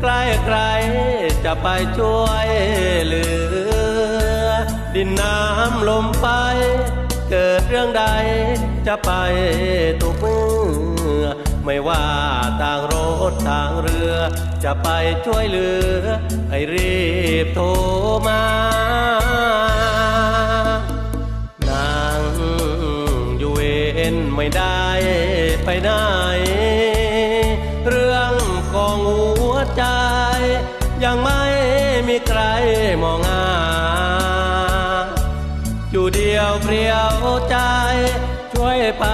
ใกล้ใครจะไปช่วยเหลือ ดินน้ำลมไป เกิดเรื่องใดจะไปทุกเมือ ไม่ว่าทางรถทางเรือ จะไปช่วยเหลือ ให้รีบโทรมานางอยู่เวนไม่ได้ไปไหน ใครมองหาอยู่เดียวเปลี่ยวใจ ช่วยไป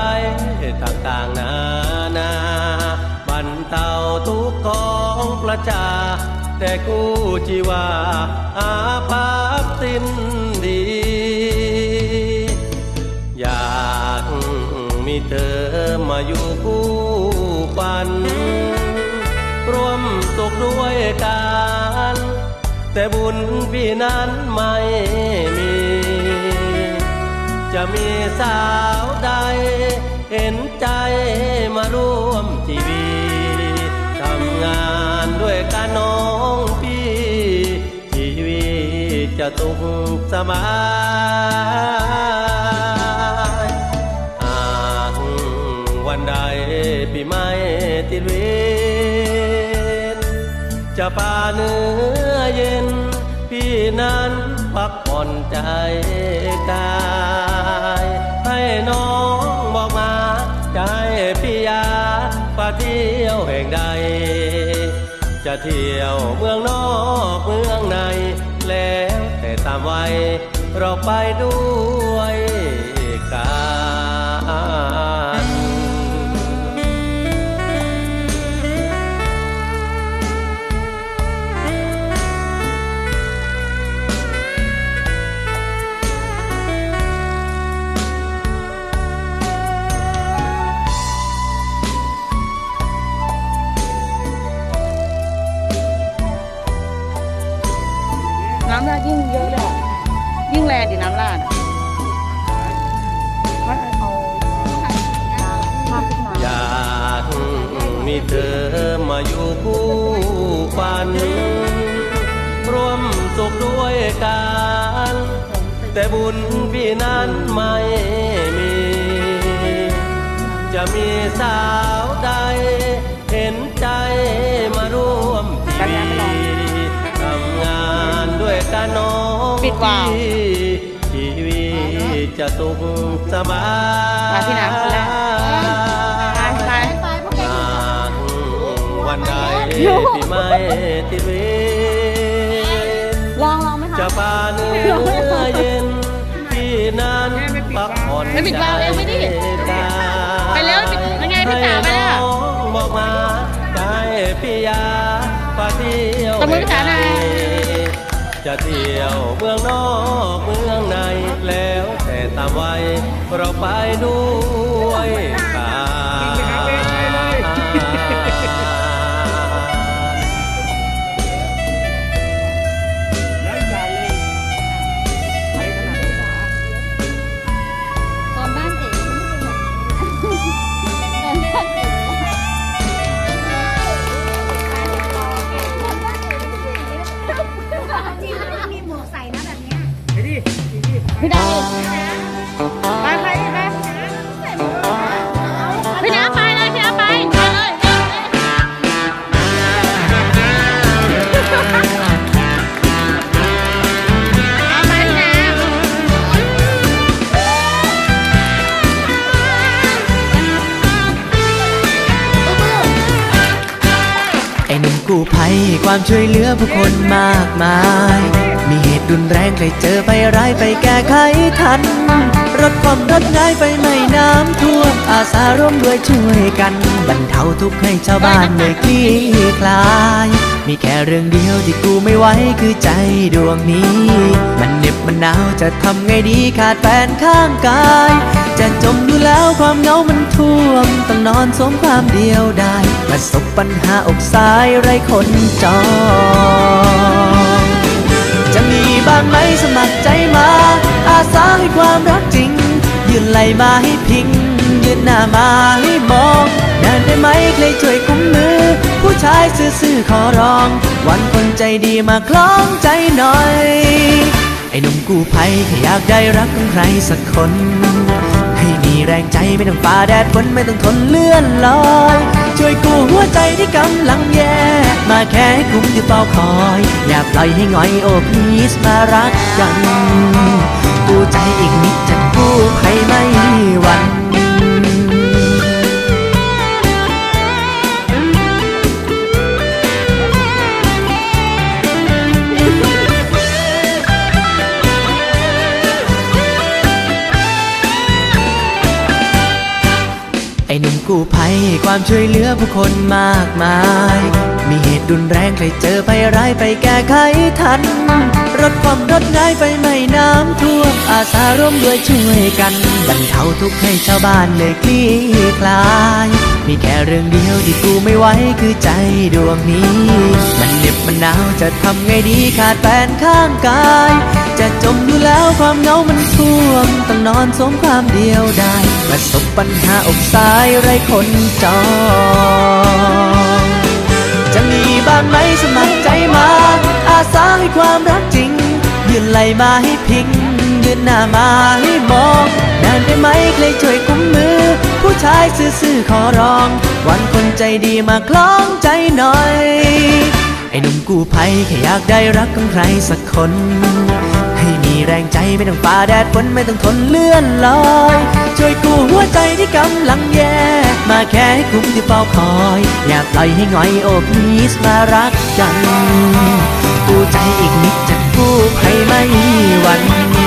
ต่างๆนานาบรรเทาทุกข์ของประชา แต่กู้ชีวาอาภัพสิ้นดี อยากมีเธอมาอยู่คู่ปัน ร่วมสุขด้วยกัน แต่บุญพี่นั้นไม่มี จะมีสาวใด เห็นใจมาร่วมชีวิตทำงานด้วยกันน้องพี่ชีวิตจะสุขสบายหากวันใดพี่ไม่ติดวร จะป่าเนื้อเย็น พี่นั้นพักผ่อนใจกายให้น้องบอกมาใจพี่ยาปาเที่ยวแห่งใด จะเที่ยวเมืองนอกเมืองใน แล้วแต่ตามวัยเราไปด้วย ด้วยกัน แต่บุญพี่นั้นไม่มี จะมีสาวใดเห็นใจมาร่วมชีวิตทำงานด้วยกันน้องปิดวาล์วชีวิตจะสุขสบายมาพี่น้ำคนแรกไปไปหากวันใดที่ไม่ติด จะพาเนื้อเย็นที่นั้นพักผ่อนไม่ปิดวาล์วเองไม่ดิใจไปแล้วปิดยังไงพี่จ๋าไปแล้วให้น้องบอกมาได้พี่ยาพาเที่ยวตบมือพี่จ๋าหน่อยจะเที่ยวเมืองนอกเมืองในแล้วแต่ตามวัยเราไปด้วย กู้ภัยความช่วยเหลือผู้คนมากมาย มีเหตุรุนแรงใครเจอไปร้ายไปแก้ไขทัน รถความรถง่ายไฟไม้น้ำท่วม อาสาร่วมด้วยช่วยกันบรรเทาทุกข์ให้ชาวบ้านได้คลี่คลาย มีแค่เรื่องเดียวที่กูไม่ไหวคือใจดวงนี้ มันเหน็บมันหนาวจะทำไงดีขาดแฟนข้างกาย จะจมอยู่แล้วความเหงามันท่วม ต้องนอนสมความเดียวได้ ประสบปัญหาอกสายไรคนจอง จะมีบ้างไหมสมัครใจมา อาสาให้ความรักจริง ยืนไหลมาให้พิง ยืนหน้ามาให้มองนานได้ไหมใครช่วยกุมมือ ผู้ชายซื่อๆขอร้อง วันคนใจดีมาคล้องใจหน่อย ไอ้หนุ่มกู้ภัยแค่อยากได้รักของใครสักคน แรงใจไม่ต้องฝ่าแดดฝนไม่ต้องทนเลื่อนลอย ช่วยกู้หัวใจที่กำลังแย่ มาแค่ให้กุมที่เฝ้าคอย อย่าปล่อยให้หงอยโอ้พีสมารักกัน กูใจอีกนิดจะกู้ใครไม่หวั่น ภัยให้ความช่วยเหลือผู้คนมากมาย มีเหตุรุนแรงใครเจอภัยร้ายไปแก้ไขทันรถความรถง่ายไฟไหม้น้ำท่วมอาสาร่วมด้วยช่วยกันบรรเทาทุกข์ให้ชาวบ้านเลยคลี่คลาย มีแค่เรื่องเดียวที่กูไม่ไหวคือใจดวงนี้ มันเด็บ มันหนาวจะทำไงดีขาดแฟนข้างกาย จะจมอยู่แล้วความเหงามันท่วมต้องนอนสมความเดียวได้ประสบปัญหาอกสายไรคนจองจะมีบ้างไหมสมัครใจมา อาสาให้ความรักจริง ยืนไหลมาให้พิง ยืนหน้ามาให้มองนานได้ไหมใครช่วยกุมมือ ผู้ชายซื่อๆขอร้อง วันคนใจดีมาคล้องใจหน่อย กู้ภัยแค่อยากได้รักของใครสักคน ให้มีแรงใจไม่ต้องฝ่าแดดฝนไม่ต้องทนเลื่อนลอย ช่วยกู้หัวใจที่กำลังแย่ มาแค่ให้คุ้มที่เฝ้าคอย อย่าปล่อยให้ง่อยโอบพีสมารักกัน กู้ใจอีกนิดจะกู้ภัยไม่หวัน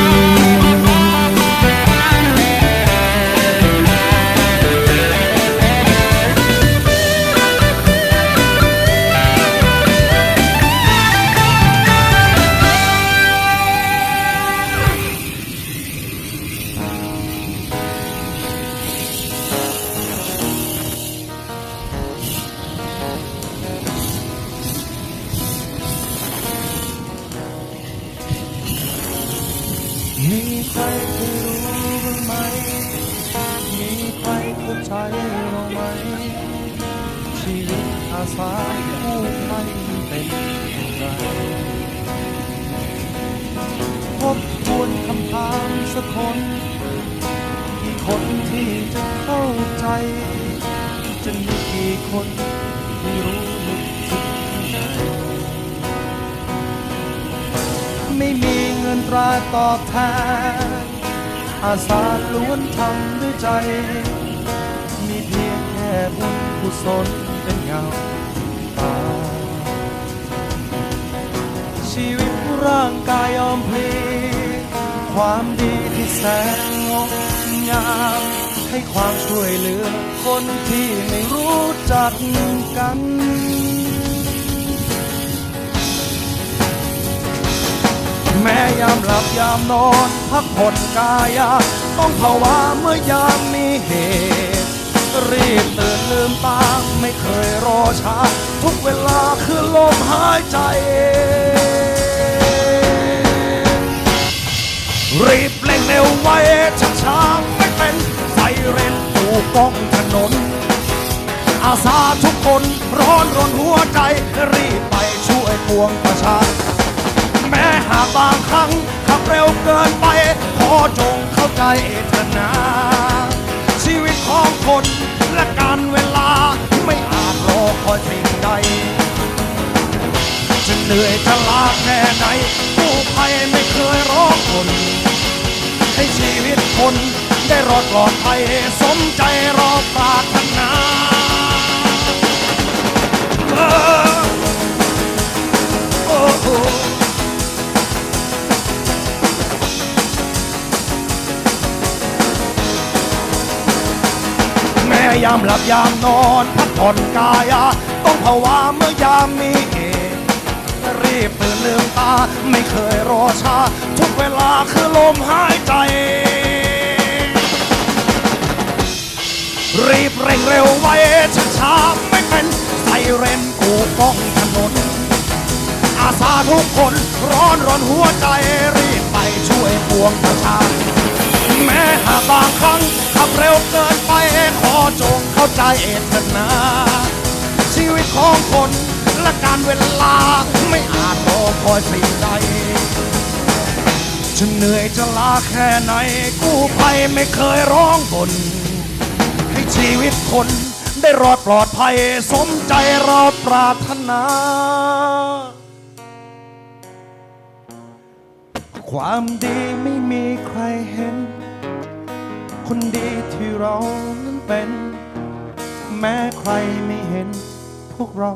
มีใครที่รู้บ้างไหม มีใครเข้าใจเราไหม ชีวิตอาสาผู้ภัยเป็นอย่างไรทบทวนคำถามสักคนกี่คนที่จะเข้าใจ จะมีกี่คน ตราตอบแทน อาสาล้วนทำด้วยใจ มีเพียงแค่บุญกุศลเป็นเงาตาชีวิตร่างกายยอมพลีความดีที่แสนงดงามให้ความช่วยเหลือคนที่ไม่รู้จักกัน แม้ยามหลับยามนอน พักผ่อนกายา ต้องภาวะเมื่อยามมีเหตุ รีบตื่นลืมตาไม่เคยรอช้า ทุกเวลาคือลมหายใจ รีบเร่งเร็วไว้ช้าช้าๆไม่เป็นไฟเรนปูกล้องถนน อาสาทุกคนร้อนรนหัวใจ รีบไปช่วยปวงประชา หากบางครั้งขับเร็วเกินไป ขอจงเข้าใจเอะนะชีวิตของคนและการเวลาไม่อาจรอคอยสิ่งใดจะเหนื่อยจะลาแค่ไหนกู้ภัยไม่เคยร้องคน ให้ชีวิตคนได้รอดปลอดภัยสมใจรอปรารถนา ยามหลับยามนอนพักผ่อนกายาต้องภาวะเมื่อยามมีเหตุรีบตื่นลืมตา ไม่เคยรอช้า ทุกเวลาคือลมหายใจ รีบเร่งเร็วไว้ช้าช้าๆไม่เป็นไซเรนกูป้องถนน อาสาทุกคนร้อนรนหัวใจรีบไปช่วยปวงประชาแม้หากบางครั้ง ขับเร็วเกินไปขอจงเข้าใจเถิดนะ ชีวิตของคนและการเวลาไม่อาจรอคอยสิ่งใดจะเหนื่อยจะลาแค่ไหน กู้ภัยไม่เคยร้องบนให้ชีวิตคนได้รอดปลอดภัย สมใจเราปรารถนา ความดีไม่มีใครเห็น คนดีที่เรานั้นเป็น แม้ใครไม่เห็น พวกเรา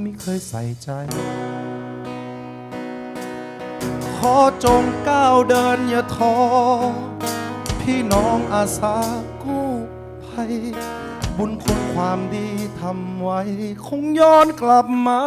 ไม่เคยใส่ใจ ขอจงก้าวเดินอย่าท้อพี่น้องอาสากู้ภัย บุญคุณความดีทำไว้ คงย้อนกลับมา